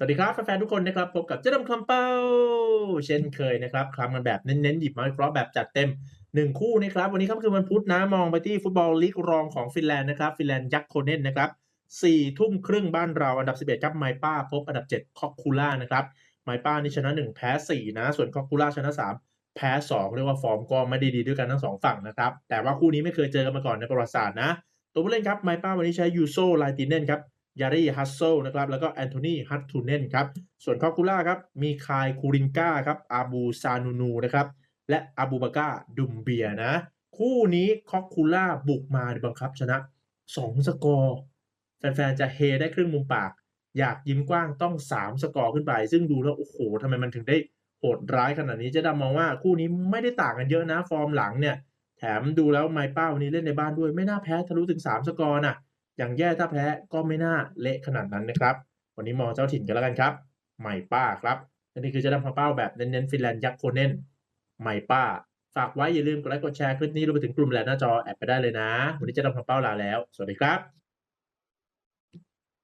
สวัสดีครับแฟนๆทุกคนนะครับพบกับเจ้าดำคำเป้า เช่นเคยนะครับคลำกันแบบเน้นๆหยิบมาวิเคราะห์แบบจัดเต็ม 1 คู่นะครับ วันนี้ครับคือวันพุธนะมองไปที่ฟุตบอลลีกรองของฟินแลนด์นะครับฟินแลนด์ยักษ์โคเนนนะครับ4ทุ่มครึ่งบ้านเราอันดับ 11ครับไมป้าพบอันดับ 7 คอกคูล่านะครับไมป้านี่ชนะ 1 แพ้ 4 นะ ส่วนคอกคูล่าชนะ 3 แพ้ 2 เรียกว่าฟอร์มก็ไม่ได้ดีด้วยกันทั้งสองฝั่งนะครับแต่ว่าคู่นี้ไม่เคยเจอกันมาก่อนในประวัติศาสตร์นะตัวผู้เล่นครับไมป้าวันนี้ใช้ยูโซไลติเนนครับ ยารีฮัสโซนะครับแล้วก็แอนโทนีฮัตทูเนนครับส่วนคอคูล่าครับมีคายคูรินกาครับอาบูซานูนูนะครับและอาบูบากาดุมเบียนะ คู่นี้คอคูล่าบุกมาบังคับชนะ 2 สกอร์แฟนๆจะเฮได้ครึ่งมุมปาก อยากยิ้มกว้างต้อง 3 สกอร์ขึ้นไป ซึ่งดูแล้ว โอ้โหทำไมมันถึงได้โหดร้ายขนาดนี้เจะดำมองว่าคู่นี้ไม่ได้ต่างกันเยอะนะ ฟอร์มหลังเนี่ย แถมดูแล้วไมเป้าวันนี้เล่นในบ้านด้วยไม่น่าแพ้ทะลุถึง 3 สกอร์น่ะ อย่างแย่ถ้าแพ้ก็ไม่น่าเละขนาดนั้นนะครับ วันนี้มองเจ้าถิ่นกันแล้วกันครับไมป้าครับนี่คือเจะดำพาเป้าแบบเน้นๆฟินแลนด์ยักษ์โคเนนไมป้า ฝากไว้อย่าลืมกดไลค์กดแชร์คลิปนี้รวมไปถึงกลุ่มแลนหน้าจอแอบไปได้เลยนะ วันนี้เจะดำพาเป้าลาแล้ว สวัสดีครับ